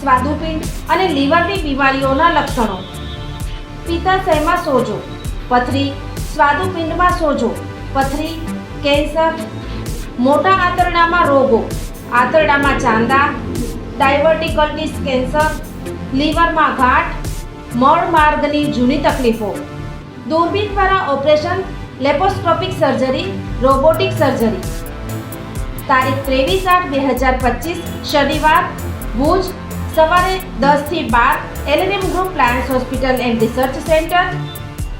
સ્વાદુપિંડ અને લીવરની બીમારીઓના લક્ષણો. પિત્તાશયમાં સોજો? પથરી સ્વાદુપિંડમાં સોજો. પથરી કેન્સર. મોટા આંતરડામાં રોગો. આંતરડામાં ચાંદા, ડાયવર્ટિકલ્ટીસ કેન્સર, લીવરમાં ગાંઠ મળ માર્ગની જૂની તકલીફો. દૂરબીન દ્વારા operation, laparoscopic surgery, robotic surgery. તારીખ ત્રેવીસ આઠ બે હજાર પચીસ, શનિવાર, ભુજ સવારે દસથી બાર LNM group plans hospital and research centre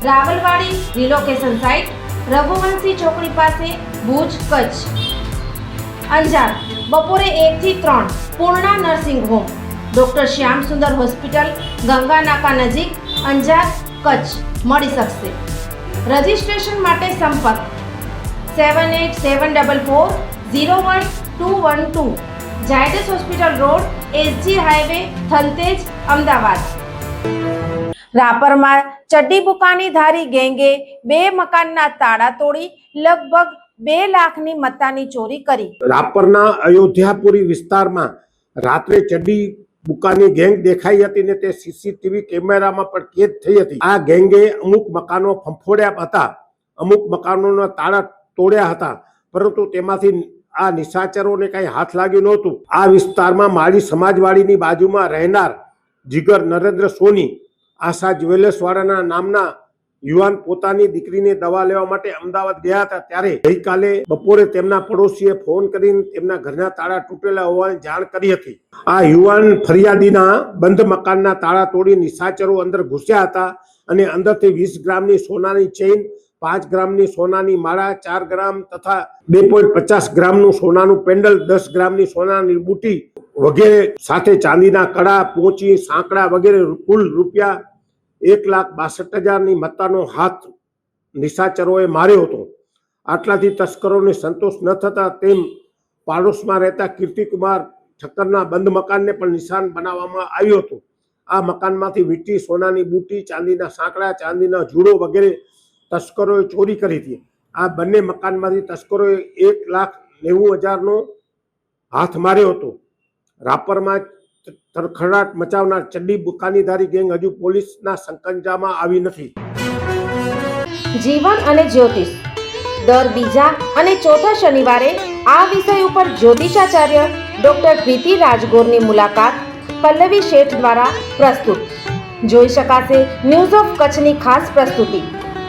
Rawalwadi relocation site Raghuvanshi ચોકડી પાસે ભુજ, કચ્છ. અંજાર, બપોરે એકથી ત્રણ Purna nursing home, doctor Shyam Sundar hospital, Ganga નાકા નજીક, અંજાર, કચ્છ. મળી શકશે. રજિસ્ટ્રેશન માટે સંપર્ક. Seven eight seven double four zero one two one two. Zydus hospital road SG highway Thaltej Ahmedabad. રાપરમાં ચડ્ડી બુકાની ધારી ગેંગે બે મકાનના તાળા તોડી લગભગ બે લાખની મત્તાની ચોરી કરી. રાપરના અયોધ્યાપુરી વિસ્તારમાં રાત્રે ચડ્ડી બુકાની ગેંગ દેખાઈ હતી ને તે સીસીટીવી કેમેરામાં પણ કેદ થઈ હતી. આ ગેંગે અમુક મકાનો ફંફોડ્યા હતા, અમુક મકાનોના તાળા તોડ્યા હતા, પરંતુ તેમાંથી આ નિશાચરોને કઈ હાથ લાગ્યું નહોતું. આ વિસ્તારમાં માળી સમાજવાડીની બાજુમાં રહેનાર જીગર નરેન્દ્ર સોની, આશા જ્વેલર્સવાળાના નામના યુવાન પોતાની દીકરીને દવા લેવા માટે અમદાવાદ ગયા હતા ત્યારે ગઈકાલે બપોરે તેમના પડોશીએ ફોન કરીને તેમના ઘરના તાળા તૂટેલા હોવાની જાણ કરી હતી. આ યુવાન ફરિયાદીના બંધ મકાનના તાળા તોડી નિશાચરો અંદર ઘૂસ્યા હતા અને અંદરથી વીસ ગ્રામની સોનાની ચેઇન પાંચ ગ્રામની સોનાની માળા, ચાર ગ્રામ તથા બે પોઈન્ટ પચાસ ગ્રામનું સોનાનું પેન્ડલ, દસ ગ્રામની સોનાની બુટી વગેરે સાથે ચાંદીના કડા પોચી, સાંકડા વગેરે કુલ રૂપિયા એક લાખ બાસઠ હજારની મત્તાનો હાથ નિશાચરોએ માર્યો હતો. આટલાથી તસ્કરોને સંતોષ ન થતા તેમ પાડોશમાં રહેતા કીર્તિકુમાર ઠક્કરના બંધ મકાનને પણ નિશાન બનાવવામાં આવ્યું હતું. આ મકાનમાંથી વીટી, સોનાની બુટી, ચાંદીના સાંકડા, ચાંદીના જુડો વગેરે તસ્કરોએ ચોરી કરી હતી. આ બંને મકાનમાંથી તસ્કરોએ એક લાખ નેવું હજારનો હાથ માર્યો હતો. રાપરમાં તરખડાટ મચાવનાર ચડ્ડી બુકાનીધારી ગેંગ હજુ પોલીસના સંકંજામાં આવી નથી. જીવન અને જ્યોતિષ. દર બીજા અને ચોથા શનિવારે આ વિષય ઉપર જ્યોતિષાચાર્ય ડોક્ટર પ્રીતિ રાજગોરની મુલાકાત પલ્લવી શેઠ દ્વારા પ્રસ્તુત. જોઈ શકાશે ન્યૂઝ ઓફ કચ્છની ખાસ પ્રસ્તુતિ.